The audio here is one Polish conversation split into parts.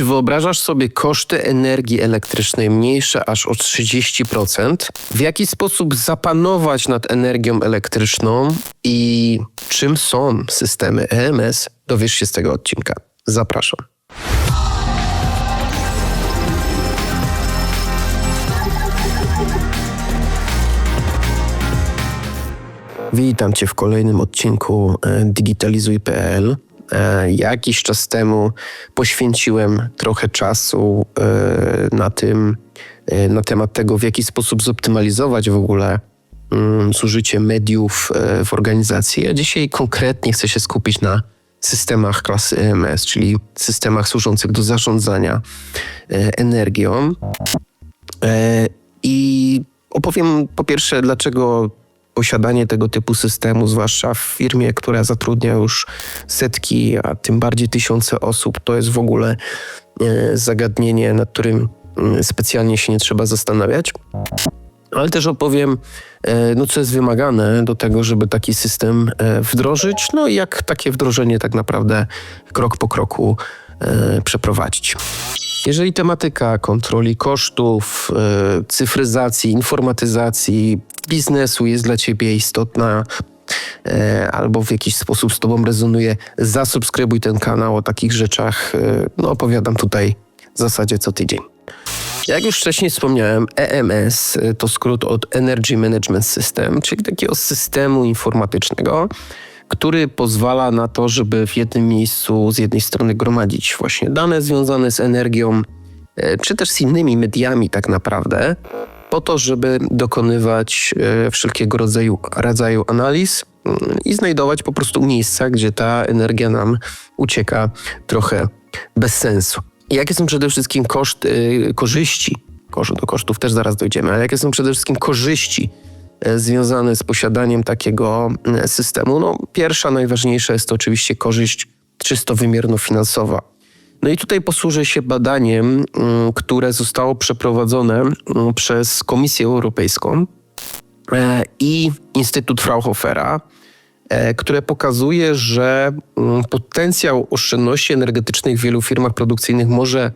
Czy wyobrażasz sobie koszty energii elektrycznej mniejsze aż o 30%? W jaki sposób zapanować nad energią elektryczną i czym są systemy EMS? Dowiesz się z tego odcinka. Zapraszam. Witam Cię w kolejnym odcinku e, Digitalizuj.pl. E, jakiś czas temu poświęciłem trochę czasu e, na tym, na temat tego, w jaki sposób zoptymalizować w ogóle mm, zużycie mediów w organizacji. A dzisiaj konkretnie chcę się skupić na systemach klasy EMS, czyli systemach służących do zarządzania energią. I opowiem po pierwsze, dlaczego posiadanie tego typu systemu, zwłaszcza w firmie, która zatrudnia już setki, a tym bardziej tysiące osób, to jest w ogóle e, zagadnienie, nad którym mm, specjalnie się nie trzeba zastanawiać. Ale też opowiem, e, no, co jest wymagane do tego, żeby taki system e, wdrożyć, no i jak takie wdrożenie tak naprawdę krok po kroku przeprowadzić. Jeżeli tematyka kontroli kosztów, cyfryzacji, informatyzacji, biznesu jest dla ciebie istotna, e, albo w jakiś sposób z Tobą rezonuje, zasubskrybuj ten kanał o takich rzeczach. E, no, opowiadam tutaj w zasadzie co tydzień. Jak już wcześniej wspomniałem, EMS to skrót od Energy Management System, czyli takiego systemu informatycznego, który pozwala na to, żeby w jednym miejscu z jednej strony gromadzić właśnie dane związane z energią, e, czy też z innymi mediami tak naprawdę, po to, żeby dokonywać e, wszelkiego rodzaju, rodzaju analiz mm, i znajdować po prostu miejsca, gdzie ta energia nam ucieka trochę bez sensu. Jakie są przede wszystkim koszty, korzyści, do kosztów też zaraz dojdziemy, ale jakie są przede wszystkim korzyści e, związane z posiadaniem takiego systemu? No, pierwsza, najważniejsza jest to oczywiście korzyść czysto wymierno-finansowa. No i tutaj posłużę się badaniem, które zostało przeprowadzone przez Komisję Europejską e, i Instytut Fraunhofera, e, które pokazuje, że potencjał oszczędności energetycznych w wielu firmach produkcyjnych może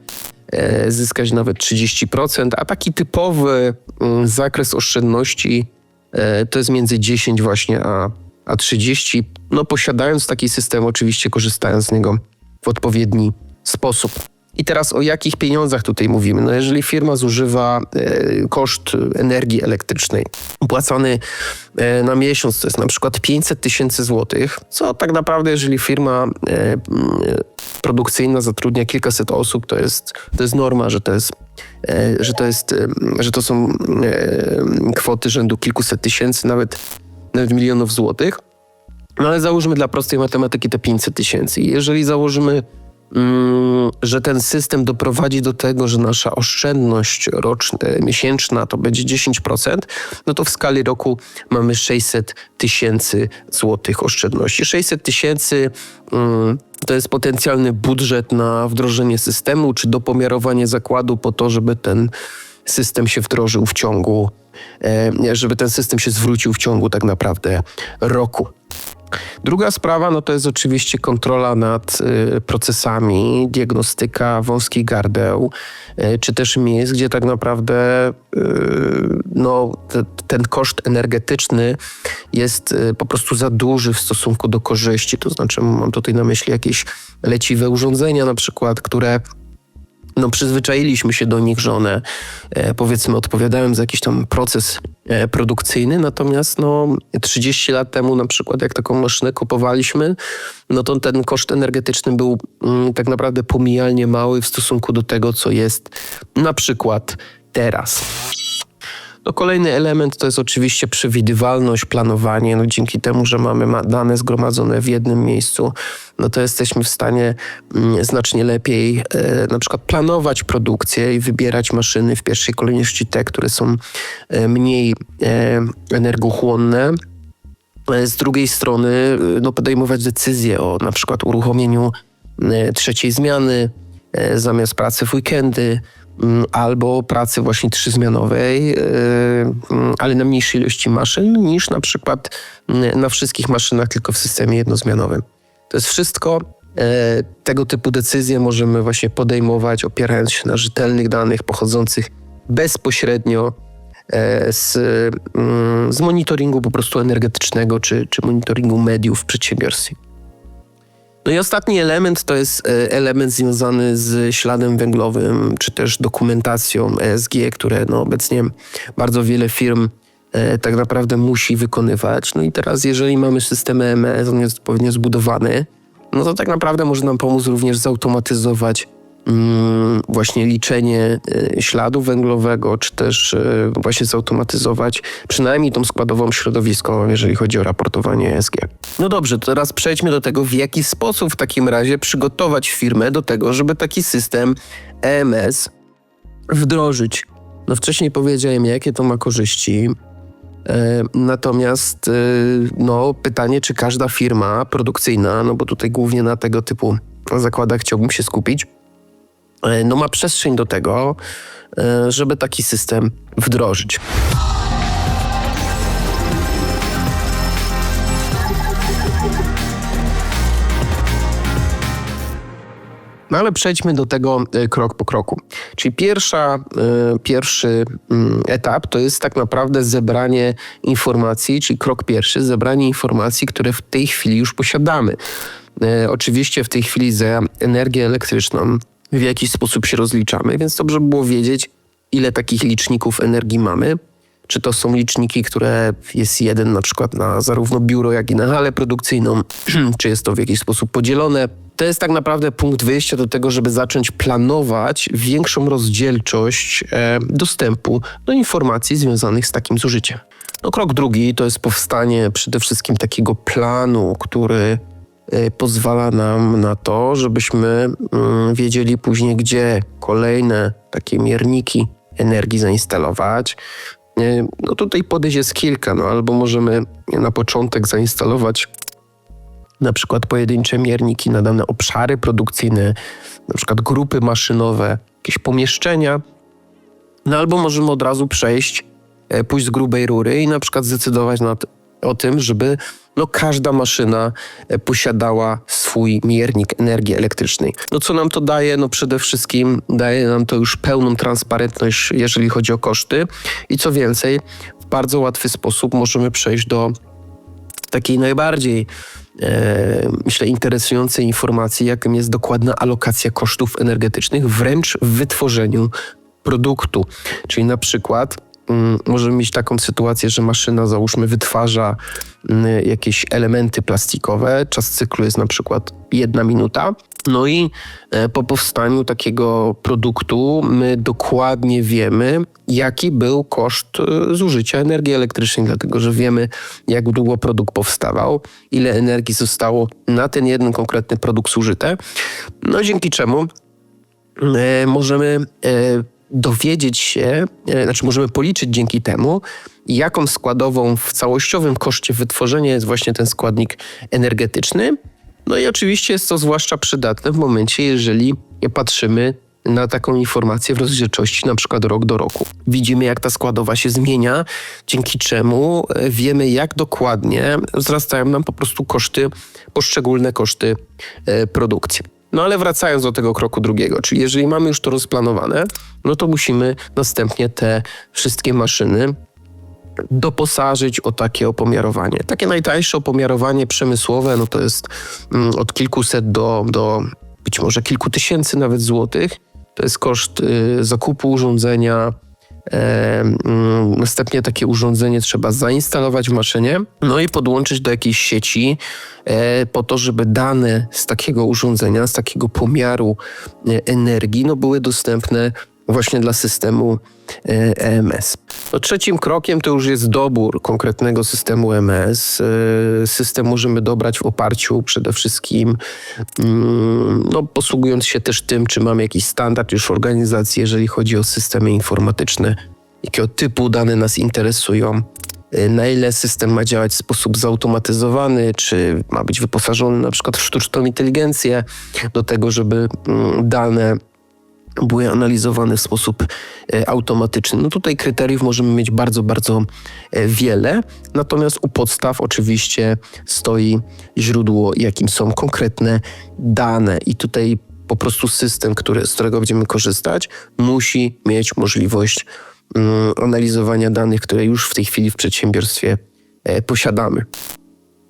e, zyskać nawet 30%, a taki typowy zakres oszczędności to jest między 10 właśnie a, a 30. No posiadając taki system, oczywiście korzystając z niego w odpowiedni sposób. I teraz o jakich pieniądzach tutaj mówimy? No jeżeli firma zużywa e, koszt energii elektrycznej płacony e, na miesiąc, to jest na przykład 500 tysięcy złotych, co tak naprawdę, jeżeli firma e, produkcyjna zatrudnia kilkaset osób, to jest, to jest norma, że to jest, e, że to, jest, e, że to są e, kwoty rzędu kilkuset tysięcy, nawet, nawet milionów złotych. No ale załóżmy dla prostej matematyki te 500 tysięcy. Jeżeli założymy Mm, że ten system doprowadzi do tego, że nasza oszczędność roczna, miesięczna to będzie 10%, no to w skali roku mamy 600 tysięcy złotych oszczędności. 600 tysięcy mm, to jest potencjalny budżet na wdrożenie systemu, czy dopomiarowanie zakładu po to, żeby ten system się wdrożył w ciągu, e, żeby ten system się zwrócił w ciągu tak naprawdę roku. Druga sprawa no to jest oczywiście kontrola nad y, procesami, diagnostyka wąskich gardeł, y, czy też miejsc, gdzie tak naprawdę y, no, te, ten koszt energetyczny jest po prostu za duży w stosunku do korzyści. To znaczy, mam tutaj na myśli jakieś leciwe urządzenia, na przykład, które no, przyzwyczailiśmy się do nich, że one e, powiedzmy odpowiadają za jakiś tam proces e, produkcyjny, natomiast no, 30 lat temu na przykład jak taką maszynę kupowaliśmy, no to ten koszt energetyczny był mm, tak naprawdę pomijalnie mały w stosunku do tego, co jest na przykład teraz. No kolejny element to jest oczywiście przewidywalność, planowanie. No dzięki temu, że mamy dane zgromadzone w jednym miejscu, no to jesteśmy w stanie mm, znacznie lepiej e, na przykład planować produkcję i wybierać maszyny w pierwszej kolejności te, które są e, mniej e, energochłonne. Z drugiej strony no, podejmować decyzje o na przykład uruchomieniu trzeciej zmiany zamiast pracy w weekendy, albo pracy właśnie trzyzmianowej, yy, mm, ale na mniejszej ilości maszyn niż na przykład mm, na wszystkich maszynach, tylko w systemie jednozmianowym. To jest wszystko E, tego typu decyzje możemy właśnie podejmować opierając się na rzetelnych danych pochodzących bezpośrednio e, z, mm, z monitoringu po prostu energetycznego czy, czy monitoringu mediów w przedsiębiorstwie. No i ostatni element to jest e, element związany z śladem węglowym, czy też dokumentacją ESG, które no obecnie bardzo wiele firm tak naprawdę musi wykonywać. No i teraz, jeżeli mamy system EMS, on jest odpowiednio zbudowany, no to tak naprawdę może nam pomóc również zautomatyzować właśnie liczenie y, śladu węglowego, czy też y, właśnie zautomatyzować przynajmniej tą składową środowiskową, jeżeli chodzi o raportowanie ESG. No dobrze, to teraz przejdźmy do tego, w jaki sposób w takim razie przygotować firmę do tego, żeby taki system EMS wdrożyć. No wcześniej powiedziałem, jakie to ma korzyści, E, natomiast e, no, pytanie, czy każda firma produkcyjna, no bo tutaj głównie na tego typu zakładach chciałbym się skupić, e, no ma przestrzeń do tego, żeby taki system wdrożyć. No ale przejdźmy do tego e, krok po kroku. Czyli pierwsza, e, pierwszy mm, etap to jest tak naprawdę zebranie informacji, czyli krok pierwszy, zebranie informacji, które w tej chwili już posiadamy. E, oczywiście w tej chwili za energię elektryczną w jakiś sposób się rozliczamy, więc dobrze by było wiedzieć, ile takich liczników energii mamy. Czy to są liczniki, które jest jeden na przykład na zarówno biuro, jak i na halę produkcyjną, czy jest to w jakiś sposób podzielone to jest tak naprawdę punkt wyjścia do tego, żeby zacząć planować większą rozdzielczość e, dostępu do informacji związanych z takim zużyciem. No, krok drugi to jest powstanie przede wszystkim takiego planu, który pozwala nam na to, żebyśmy mm, wiedzieli później, gdzie kolejne takie mierniki energii zainstalować. E, no tutaj podejść jest kilka, no albo możemy na początek zainstalować na przykład pojedyncze mierniki na dane obszary produkcyjne, na przykład grupy maszynowe, jakieś pomieszczenia. No albo możemy od razu przejść, e, pójść z grubej rury i na przykład zdecydować nad, o tym, żeby no, każda maszyna e, posiadała swój miernik energii elektrycznej. No co nam to daje? No przede wszystkim daje nam to już pełną transparentność, jeżeli chodzi o koszty i co więcej, w bardzo łatwy sposób możemy przejść do takiej najbardziej e, myślę, interesującej informacji, jakim jest dokładna alokacja kosztów energetycznych wręcz w wytworzeniu produktu. Czyli na przykład możemy mieć taką sytuację, że maszyna załóżmy wytwarza mm, jakieś elementy plastikowe, czas cyklu jest na przykład jedna minuta, no i e, po powstaniu takiego produktu my dokładnie wiemy, jaki był koszt e, zużycia energii elektrycznej, dlatego że wiemy, jak długo produkt powstawał, ile energii zostało na ten jeden konkretny produkt zużyte. No dzięki czemu e, możemy dowiedzieć się, znaczy możemy policzyć dzięki temu, jaką składową w całościowym koszcie wytworzenia jest właśnie ten składnik energetyczny no i oczywiście jest to zwłaszcza przydatne w momencie, jeżeli patrzymy na taką informację w rozdzielczości na przykład rok do roku. Widzimy, jak ta składowa się zmienia, dzięki czemu e, wiemy, jak dokładnie wzrastają nam po prostu koszty, poszczególne koszty e, produkcji. No ale wracając do tego kroku drugiego, czyli jeżeli mamy już to rozplanowane, no to musimy następnie te wszystkie maszyny doposażyć o takie opomiarowanie. Takie najtańsze opomiarowanie przemysłowe, no to jest mm, od kilkuset do, do być może kilku tysięcy nawet złotych. To jest koszt y, zakupu urządzenia. Mm, następnie takie urządzenie trzeba zainstalować w maszynie, no i podłączyć do jakiejś sieci e, po to, żeby dane z takiego urządzenia, z takiego pomiaru e, energii, no były dostępne właśnie dla systemu EMS. No, trzecim krokiem to już jest dobór konkretnego systemu EMS. E, system możemy dobrać w oparciu przede wszystkim, mm, no, posługując się też tym, czy mamy jakiś standard już organizacji, jeżeli chodzi o systemy informatyczne, jakiego typu dane nas interesują e, na ile system ma działać w sposób zautomatyzowany, czy ma być wyposażony na przykład w sztuczną inteligencję do tego, żeby mm, dane były analizowane w sposób e, automatyczny. No tutaj kryteriów możemy mieć bardzo, bardzo e, wiele, natomiast u podstaw oczywiście stoi źródło, jakim są konkretne dane i tutaj po prostu system, który, z którego będziemy korzystać, musi mieć możliwość mm, analizowania danych, które już w tej chwili w przedsiębiorstwie e, posiadamy.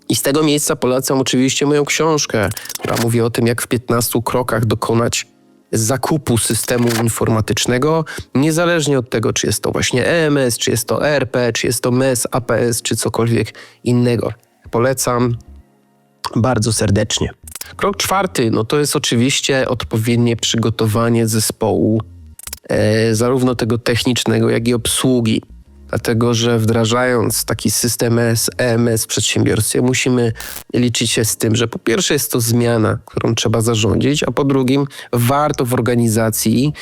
I z tego miejsca polecam oczywiście moją książkę, która mówi o tym, jak w 15 krokach dokonać zakupu systemu informatycznego, niezależnie od tego, czy jest to właśnie EMS, czy jest to ERP, czy jest to MES, APS, czy cokolwiek innego. Polecam bardzo serdecznie. Krok czwarty, no to jest oczywiście odpowiednie przygotowanie zespołu, e, zarówno tego technicznego, jak i obsługi. Dlatego, że wdrażając taki system EMS w przedsiębiorstwie, musimy liczyć się z tym, że po pierwsze jest to zmiana, którą trzeba zarządzić, a po drugim warto w organizacji,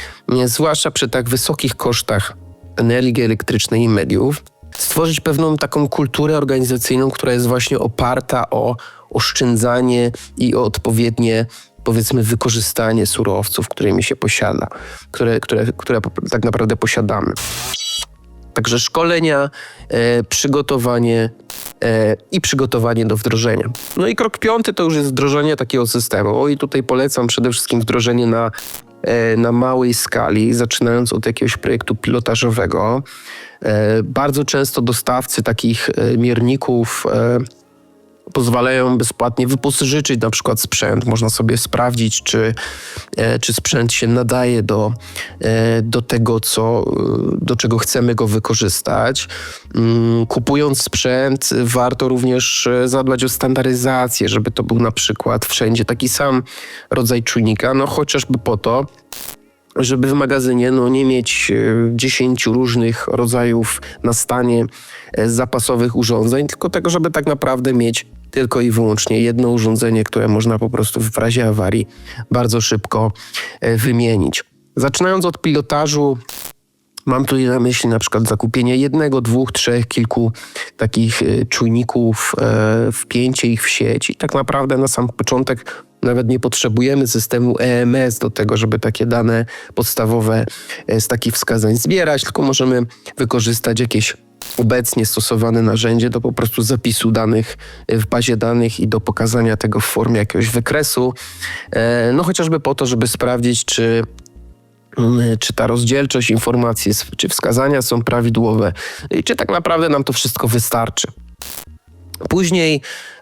zwłaszcza przy tak wysokich kosztach energii elektrycznej i mediów, stworzyć pewną taką kulturę organizacyjną, która jest właśnie oparta o oszczędzanie i o odpowiednie powiedzmy wykorzystanie surowców, którymi się posiada, które, które, które tak naprawdę posiadamy. Także szkolenia, e, przygotowanie e, i przygotowanie do wdrożenia. No i krok piąty to już jest wdrożenie takiego systemu. I tutaj polecam przede wszystkim wdrożenie na, e, na małej skali, zaczynając od jakiegoś projektu pilotażowego. E, bardzo często dostawcy takich e, mierników e, pozwalają bezpłatnie wypożyczyć na przykład sprzęt. Można sobie sprawdzić, czy, e, czy sprzęt się nadaje do, e, do tego, co, e, do czego chcemy go wykorzystać. Mm, kupując sprzęt, warto również zadbać o standaryzację, żeby to był na przykład wszędzie taki sam rodzaj czujnika, no chociażby po to, żeby w magazynie no, nie mieć 10 różnych rodzajów na stanie zapasowych urządzeń, tylko tego, żeby tak naprawdę mieć tylko i wyłącznie jedno urządzenie, które można po prostu w razie awarii bardzo szybko e, wymienić. Zaczynając od pilotażu, Mam tutaj na myśli na przykład zakupienie jednego, dwóch, trzech, kilku takich e, czujników, e, wpięcie ich w sieć i tak naprawdę na sam początek nawet nie potrzebujemy systemu EMS do tego, żeby takie dane podstawowe z takich wskazań zbierać, tylko możemy wykorzystać jakieś obecnie stosowane narzędzie do po prostu zapisu danych w bazie danych i do pokazania tego w formie jakiegoś wykresu. E, no chociażby po to, żeby sprawdzić, czy mm, czy ta rozdzielczość informacji, czy wskazania są prawidłowe i czy tak naprawdę nam to wszystko wystarczy. Później e,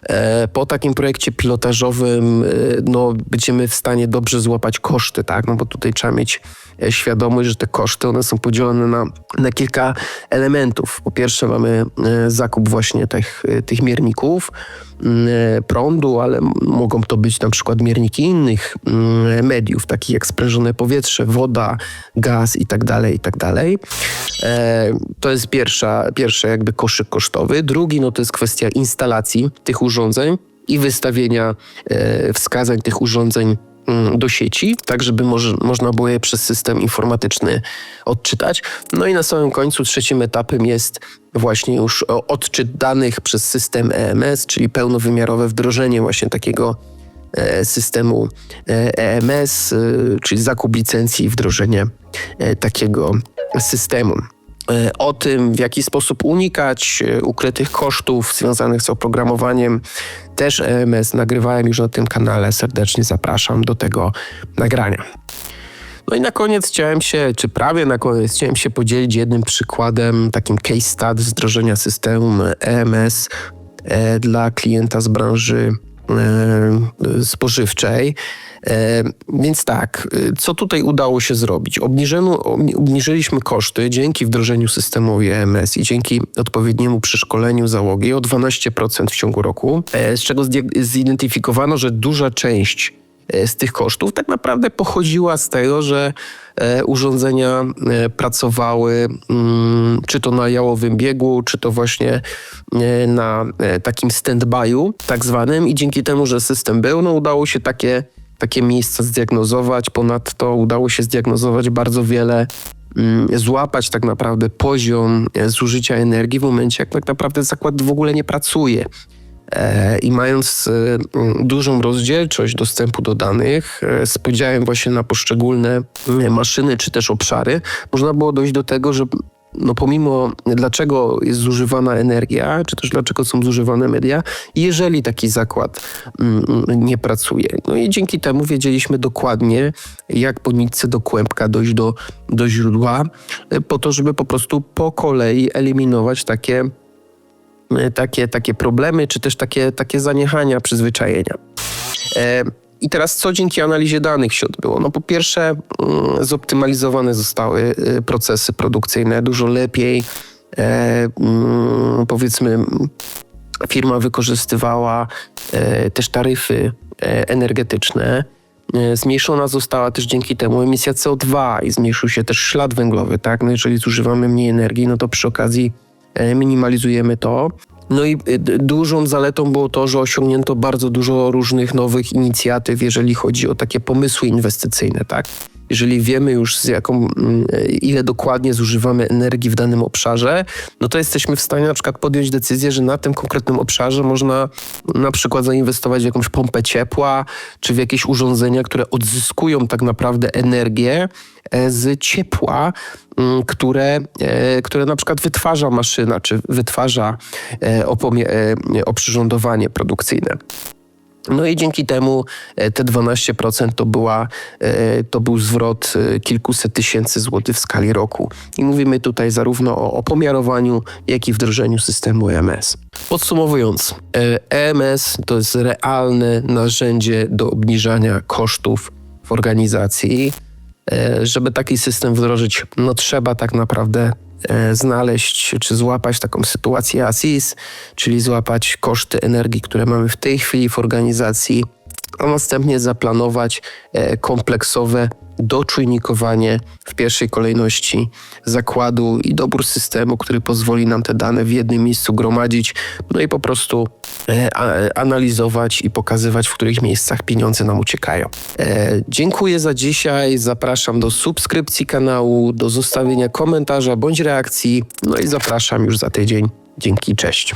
po takim projekcie pilotażowym e, no, będziemy w stanie dobrze złapać koszty, tak? No bo tutaj trzeba mieć e, świadomość, że te koszty one są podzielone na, na kilka elementów. Po pierwsze mamy zakup właśnie tych, tych mierników, Mm, e, prądu, ale mogą to być na przykład mierniki innych mm, mediów, takich jak sprężone powietrze, woda, gaz itd. Tak itd. Tak e, to jest pierwsza, pierwszy jakby koszyk kosztowy. Drugi no to jest kwestia instalacji tych urządzeń i wystawienia e, wskazań tych urządzeń Mm, do sieci, tak żeby można było je przez system informatyczny odczytać. No i na samym końcu trzecim etapem jest właśnie już odczyt danych przez system EMS, czyli pełnowymiarowe wdrożenie właśnie takiego e, systemu EMS, e e, czyli zakup licencji i wdrożenie takiego systemu. E, o tym, w jaki sposób unikać e, ukrytych kosztów związanych z oprogramowaniem. Też EMS nagrywałem już na tym kanale. Serdecznie zapraszam do tego nagrania. No i na koniec chciałem się, czy prawie na koniec, chciałem się podzielić jednym przykładem, takim case study wdrożenia systemu EMS e, dla klienta z branży spożywczej. E, więc tak, e, co tutaj udało się zrobić? Obniżeno, obniżyliśmy koszty dzięki wdrożeniu systemu EMS i dzięki odpowiedniemu przeszkoleniu załogi o 12% w ciągu roku, e, z czego zidentyfikowano, że duża część z tych kosztów tak naprawdę pochodziła z tego, że urządzenia pracowały mm, czy to na jałowym biegu, czy to właśnie na takim stand-by'u tak zwanym i dzięki temu, że system był, no udało się takie takie miejsca zdiagnozować. Ponadto udało się zdiagnozować bardzo wiele, mm, złapać tak naprawdę poziom e, zużycia energii w momencie, jak tak naprawdę zakład w ogóle nie pracuje. E, I mając e, dużą rozdzielczość dostępu do danych e, z podziałem właśnie na poszczególne e, maszyny czy też obszary, można było dojść do tego, że no pomimo dlaczego jest zużywana energia, czy też dlaczego są zużywane media, jeżeli taki zakład nie pracuje. No i dzięki temu wiedzieliśmy dokładnie, jak po nitce do kłębka dojść do, do źródła, e, po to, żeby po prostu po kolei eliminować takie, e, takie, takie problemy, czy też takie, takie zaniechania, przyzwyczajenia. E, I teraz co dzięki analizie danych się odbyło? No po pierwsze mm, zoptymalizowane zostały y, procesy produkcyjne dużo lepiej. E, mm, powiedzmy firma wykorzystywała e, też taryfy energetyczne. Zmniejszona została też dzięki temu emisja CO2 i zmniejszył się też ślad węglowy, tak? No jeżeli zużywamy mniej energii, no to przy okazji minimalizujemy to. No i d- dużą zaletą było to, że osiągnięto bardzo dużo różnych nowych inicjatyw, jeżeli chodzi o takie pomysły inwestycyjne, tak? Jeżeli wiemy już z jaką, mm, ile dokładnie zużywamy energii w danym obszarze, no to jesteśmy w stanie na przykład podjąć decyzję, że na tym konkretnym obszarze można na przykład zainwestować w jakąś pompę ciepła, czy w jakieś urządzenia, które odzyskują tak naprawdę energię e, z ciepła, mm, które, e, które na przykład wytwarza maszyna, czy wytwarza e, e, oprzyrządowanie produkcyjne. No i dzięki temu e, te 12% to, była, e, to był zwrot e, kilkuset tysięcy złotych w skali roku. I mówimy tutaj zarówno o opomiarowaniu, jak i wdrożeniu systemu EMS. Podsumowując, e, EMS to jest realne narzędzie do obniżania kosztów w organizacji. E, Żeby taki system wdrożyć, no trzeba tak naprawdę e, znaleźć czy złapać taką sytuację ASIS, czyli złapać koszty energii, które mamy w tej chwili w organizacji, a następnie zaplanować e, kompleksowe doczujnikowanie w pierwszej kolejności zakładu i dobór systemu, który pozwoli nam te dane w jednym miejscu gromadzić, no i po prostu e, a- analizować i pokazywać, w których miejscach pieniądze nam uciekają. E, dziękuję za dzisiaj, zapraszam do subskrypcji kanału, do zostawienia komentarza bądź reakcji, no i zapraszam już za tydzień. Dzięki, cześć.